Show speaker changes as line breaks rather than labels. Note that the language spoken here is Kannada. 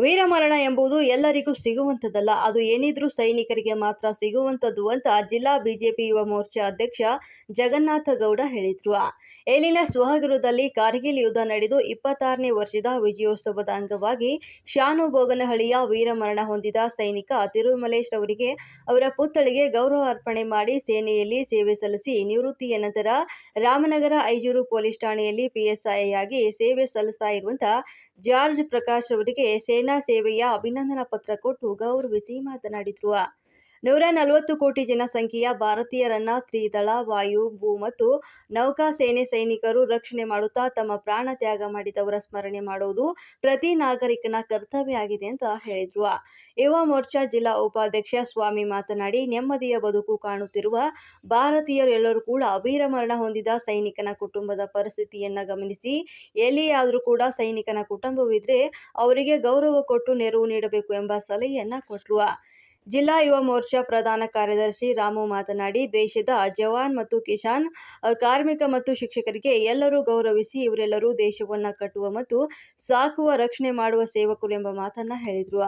ವೀರಮರಣ ಎಂಬುದು ಎಲ್ಲರಿಗೂ ಸಿಗುವಂಥದ್ದಲ್ಲ. ಅದು ಏನಿದ್ರೂ ಸೈನಿಕರಿಗೆ ಮಾತ್ರ ಸಿಗುವಂಥದ್ದು ಅಂತ ಜಿಲ್ಲಾ ಬಿಜೆಪಿ ಯುವ ಮೋರ್ಚಾ ಅಧ್ಯಕ್ಷ ಜಗನ್ನಾಥ ಗೌಡ ಹೇಳಿದ್ರು. ಇಲ್ಲಿನ ಸ್ವಹಗೃಹದಲ್ಲಿ ಕಾರ್ಗಿಲ್ ಯುದ್ಧ ನಡೆದು ಇಪ್ಪತ್ತಾರನೇ ವರ್ಷದ ವಿಜಯೋತ್ಸವದ ಅಂಗವಾಗಿ ಶಾನುಬೋಗನಹಳ್ಳಿಯ ವೀರಮರಣ ಹೊಂದಿದ ಸೈನಿಕ ತಿರುಮಲೇಶ್ ಅವರಿಗೆ ಅವರ ಪುತ್ಥಳಿಗೆ ಗೌರವ ಅರ್ಪಣೆ ಮಾಡಿ ಸೇನೆಯಲ್ಲಿ ಸೇವೆ ಸಲ್ಲಿಸಿ ನಿವೃತ್ತಿಯ ನಂತರ ರಾಮನಗರ ಐಜೂರು ಪೊಲೀಸ್ ಠಾಣೆಯಲ್ಲಿ ಪಿಎಸ್ಐ ಆಗಿ ಸೇವೆ ಸಲ್ಲಿಸ್ತಾ ಇರುವಂತಹ ಜಾರ್ಜ್ ಪ್ರಕಾಶ್ ಅವರಿಗೆ ಸೇನಾ ಸೇವೆಯ ಅಭಿನಂದನಾ ಪತ್ರ ಕೊಟ್ಟು ಗೌರವಿಸಿ ಮಾತನಾಡಿದರು ನೂರ ನಲವತ್ತು ಕೋಟಿ ಜನಸಂಖ್ಯೆಯ ಭಾರತೀಯರನ್ನ ತ್ರಿದಳ, ವಾಯು, ಭೂ ಮತ್ತು ನೌಕಾ ಸೇನೆ ಸೈನಿಕರು ರಕ್ಷಣೆ ಮಾಡುತ್ತಾ ತಮ್ಮ ಪ್ರಾಣ ತ್ಯಾಗ ಮಾಡಿದವರ ಸ್ಮರಣೆ ಮಾಡುವುದು ಪ್ರತಿ ನಾಗರಿಕನ ಕರ್ತವ್ಯ ಆಗಿದೆ ಅಂತ ಹೇಳಿದ್ರು. ಯುವ ಮೋರ್ಚಾ ಜಿಲ್ಲಾ ಉಪಾಧ್ಯಕ್ಷ ಸ್ವಾಮಿ ಮಾತನಾಡಿ, ನೆಮ್ಮದಿಯ ಬದುಕು ಕಾಣುತ್ತಿರುವ ಭಾರತೀಯರು ಎಲ್ಲರೂ ಕೂಡ ವೀರಮರಣ ಹೊಂದಿದ ಸೈನಿಕನ ಕುಟುಂಬದ ಪರಿಸ್ಥಿತಿಯನ್ನ ಗಮನಿಸಿ, ಎಲ್ಲಿಯಾದರೂ ಕೂಡ ಸೈನಿಕನ ಕುಟುಂಬವಿದ್ರೆ ಅವರಿಗೆ ಗೌರವ ಕೊಟ್ಟು ನೆರವು ನೀಡಬೇಕು ಎಂಬ ಸಲಹೆಯನ್ನ ಕೊಟ್ಟರು ಜಿಲ್ಲಾ ಯುವ ಮೋರ್ಚಾ ಪ್ರಧಾನ ಕಾರ್ಯದರ್ಶಿ ರಾಮು ಮಾತನಾಡಿ, ದೇಶದ ಜವಾನ್ ಮತ್ತು ಕಿಸಾನ್ ಕಾರ್ಮಿಕ ಮತ್ತು ಶಿಕ್ಷಕರಿಗೆ ಎಲ್ಲರೂ ಗೌರವಿಸಿ ಇವರೆಲ್ಲರೂ ದೇಶವನ್ನ ಕಟ್ಟುವ ಮತ್ತು ಸಾಕುವ ರಕ್ಷಣೆ ಮಾಡುವ ಸೇವಕರು ಎಂಬ ಮಾತನ್ನ ಹೇಳಿದ್ರು.